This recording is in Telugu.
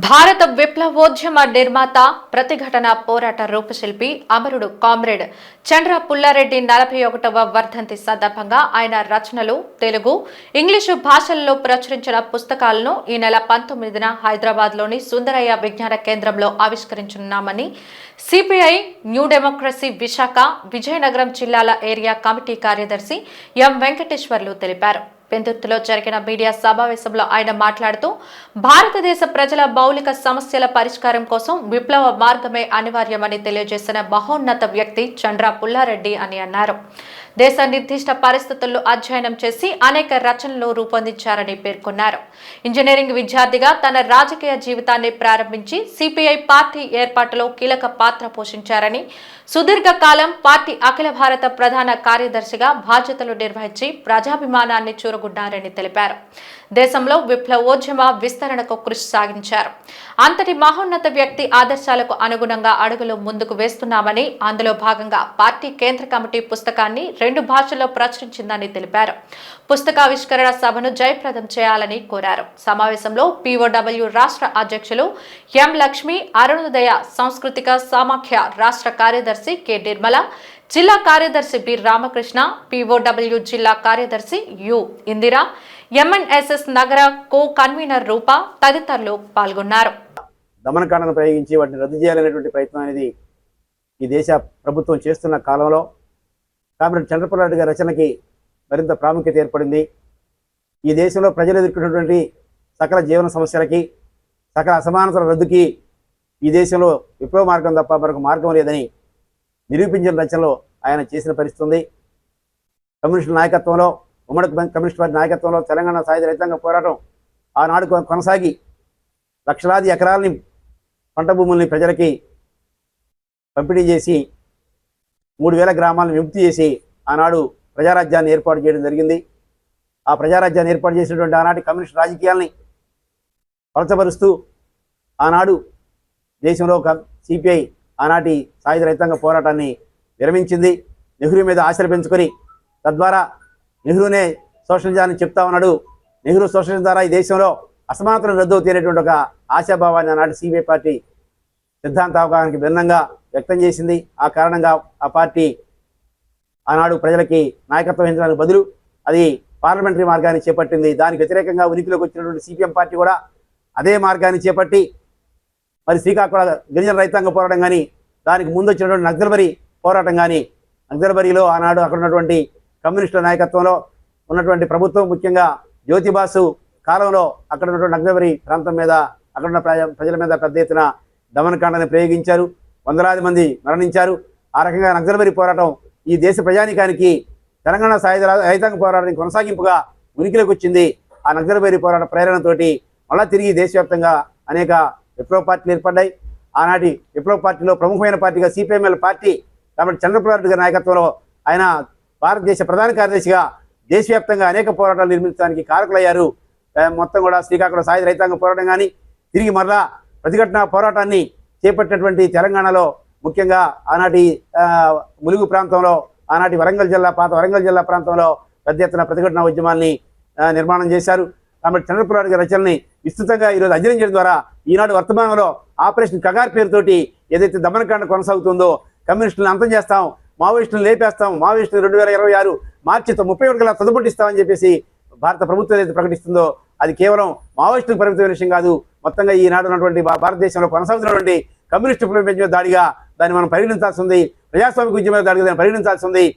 భారత విప్లవోద్యమ నిర్మాత ప్రతిఘటన పోరాట రూపశిల్పి అమరుడు కామ్రేడ్ చంద్ర పుల్లారెడ్డి నలభై ఒకటవ వర్ధంతి సందర్భంగా ఆయన రచనలు తెలుగు ఇంగ్లీషు భాషల్లో ప్రచురించిన పుస్తకాలను ఈ నెల పంతొమ్మిదిన హైదరాబాద్లోని సుందరయ్య విజ్ఞాన కేంద్రంలో ఆవిష్కరించనున్నామని CPI new democracy Visakha Vizianagaram జిల్లాల ఏరియా కమిటీ కార్యదర్శి ఎం వెంకటేశ్వర్లు తెలిపారు. పెందుర్తిలో జరిగిన మీడియా సమావేశంలో ఆయన మాట్లాడుతూ భారతదేశ ప్రజల మౌలిక సమస్యల పరిష్కారం కోసం విప్లవ మార్గమే అనివార్యమని తెలియజేసిన మహోన్నత వ్యక్తి చంద్ర పుల్లారెడ్డి అని అన్నారు. దేశ నిర్దిష్ట పరిస్థితుల్లో అధ్యయనం చేసి అనేక రచనలు రూపొందించారని పేర్కొన్నారు. ఇంజనీరింగ్ విద్యార్థిగా తన రాజకీయ జీవితాన్ని ప్రారంభించి సిపిఐ పార్టీ ఏర్పాటులో కీలక పాత్ర పోషించారని సుదీర్ఘ కాలం పార్టీ అఖిల భారత ప్రధాన కార్యదర్శిగా బాధ్యతలు నిర్వహించి ప్రజాభిమానాన్ని చూరగొన్నారని తెలిపారు. దేశంలో విప్లవోద్యమ విస్తరణకు కృషి సాగించారు. అంతటి మహోన్నత వ్యక్తి ఆదర్శాలకు అనుగుణంగా అడుగులు ముందుకు వేస్తున్నామని అందులో భాగంగా పార్టీ కేంద్ర కమిటీ పుస్తకాన్ని రెండు భాషల్లో ప్రచురించిందని తెలిపారు. పుస్తకావిష్కరణ సభను జయప్రదం చేయాలని కోరారు. సమావేశంలో పీఓడబ్ల్యూ రాష్ట్ర అధ్యక్షులు ఎం లక్ష్మి అరుణోదయ సాంస్కృతిక సామాఖ్య రాష్ట్ర కార్యదర్శి కె నిర్మల జిల్లా కార్యదర్శి బి రామకృష్ణ పీఓడబ్ల్యూ జిల్లా కార్యదర్శి యు ఇందిరా ఎంఎన్ఎస్ఎస్ నగర కో కన్వీనర్ రూప తదితరులు పాల్గొన్నారు. దమనకాండను ప్రయోగించి వాటిని రద్దు చేయాలనేటువంటి ప్రయత్నం అనేది ఈ దేశ ప్రభుత్వం చేస్తున్న కాలంలో కామ్రేడ్ చంద్రప్రసాద్ గారి రచనకి మరింత ప్రాముఖ్యత ఏర్పడింది. ఈ దేశంలో ప్రజలు ఎదుర్కొన్నటువంటి సకల జీవన సమస్యలకి సకల అసమానతల రద్దుకి ఈ దేశంలో విప్లవ మార్గం తప్ప మరొక మార్గం లేదని నిరూపించిన రచనలో ఆయన చేసిన పరిస్థితుంది కమ్యూనిస్టుల నాయకత్వంలో ఉమ్మడి కమ్యూనిస్ట్ పార్టీ నాయకత్వంలో తెలంగాణ సాయుధ రైతాంగ పోరాటం ఆనాడు కొనసాగి లక్షలాది ఎకరాలని పంట భూముల్ని ప్రజలకి పంపిణీ చేసి మూడు వేల గ్రామాలను విముక్తి చేసి ఆనాడు ప్రజారాజ్యాన్ని ఏర్పాటు చేయడం జరిగింది. ఆ ప్రజారాజ్యాన్ని ఏర్పాటు చేసినటువంటి ఆనాటి కమ్యూనిస్ట్ రాజకీయాల్ని పలచపరుస్తూ ఆనాడు దేశంలో ఒక సిపిఐ ఆనాటి సాయుధ రైతాంగ పోరాటాన్ని విరమించింది. నెహ్రూ మీద ఆశలు పెంచుకొని తద్వారా నెహ్రూనే సోషలిజాన్ని చెప్తా ఉన్నాడు. నెహ్రూ సోషలిజం ద్వారా ఈ దేశంలో అసమానతలు రద్దు అవుతాయనేటువంటి ఒక ఆశాభావాన్ని ఆనాటి సిపిఐ పార్టీ సిద్ధాంత అవగాహనకి భిన్నంగా వ్యక్తం చేసింది. ఆ కారణంగా ఆ పార్టీ ఆనాడు ప్రజలకి నాయకత్వం వహించడానికి బదులు అది పార్లమెంటరీ మార్గాన్ని చేపట్టింది. దానికి వ్యతిరేకంగా ఉనికిలోకి వచ్చినటువంటి సిపిఎం పార్టీ కూడా అదే మార్గాన్ని చేపట్టి మరి శ్రీకాకుళ గిరిజన రైతాంగ పోరాటం కానీ దానికి ముందు వచ్చినటువంటి నక్సల్బరి పోరాటం కానీ నక్సల్బరిలో ఆనాడు అక్కడ ఉన్నటువంటి కమ్యూనిస్టుల నాయకత్వంలో ఉన్నటువంటి ప్రభుత్వం ముఖ్యంగా జ్యోతిబాసు కాలంలో అక్కడ ఉన్నటువంటి నక్సల్బరి ప్రాంతం మీద అక్కడ ఉన్న ప్రజల మీద పెద్ద ఎత్తున దమనకాండని ప్రయోగించారు. వందలాది మంది మరణించారు. ఆ రకంగా నక్సల్బరి పోరాటం ఈ దేశ ప్రజానికానికి తెలంగాణ సాయుధ రైతాంగ పోరాటానికి కొనసాగింపుగా ఉనికిలోకి వచ్చింది ఆ నక్సల్బరి పోరాట ప్రేరణతోటి మళ్ళా తిరిగి దేశవ్యాప్తంగా అనేక విప్లవ పార్టీలు ఏర్పడ్డాయి. ఆనాటి విప్లవ పార్టీలో ప్రముఖమైన పార్టీగా సిపిఎంఎల్ పార్టీ కాబట్టి చంద్రప్రసాద్ గారి నాయకత్వంలో ఆయన భారతదేశ ప్రధాన కార్యదర్శిగా దేశవ్యాప్తంగా అనేక పోరాటాలు నిర్మించడానికి కారకులయ్యారు. మొత్తం కూడా శ్రీకాకుళం సాయుధ రైతాంగ పోరాటం కానీ తిరిగి మరలా ప్రతిఘటన పోరాటాన్ని చేపట్టినటువంటి తెలంగాణలో ముఖ్యంగా ఆనాటి ములుగు ప్రాంతంలో ఆనాటి వరంగల్ జిల్లా పాత వరంగల్ జిల్లా ప్రాంతంలో పెద్ద ఎత్తున ప్రతిఘటన ఉద్యమాన్ని నిర్మాణం చేశారు. కాబట్టి చంద్రపురాడు గారి విస్తృతంగా ఈరోజు అధ్యయనం చేయడం ద్వారా ఈనాడు వర్తమానంలో ఆపరేషన్ కగార్ పేరుతోటి ఏదైతే దమనకాండ కొనసాగుతుందో కమ్యూనిస్టులను అంతం చేస్తాం మావోయిస్టులను లేపేస్తాం మావోయిస్టులు రెండు వేల ఇరవై ఆరు మార్చి ముప్పై ఒకటి కల్లా తదుపట్టిస్తామని చెప్పేసి భారత ప్రభుత్వం ఏదైతే ప్రకటిస్తుందో అది కేవలం మావోయిస్టులకు పరిమితమైన విషయం కాదు మొత్తంగా ఈనాడు ఉన్నటువంటి భారతదేశంలో కొనసాగుతున్నటువంటి కమ్యూనిస్టు విప్లవం దాడిగా దాన్ని మనం పరిగణించాల్సి ఉంది. ప్రజాస్వామిక ఉద్యమ దాడిగా దాన్ని పరిగణించాల్సి ఉంది.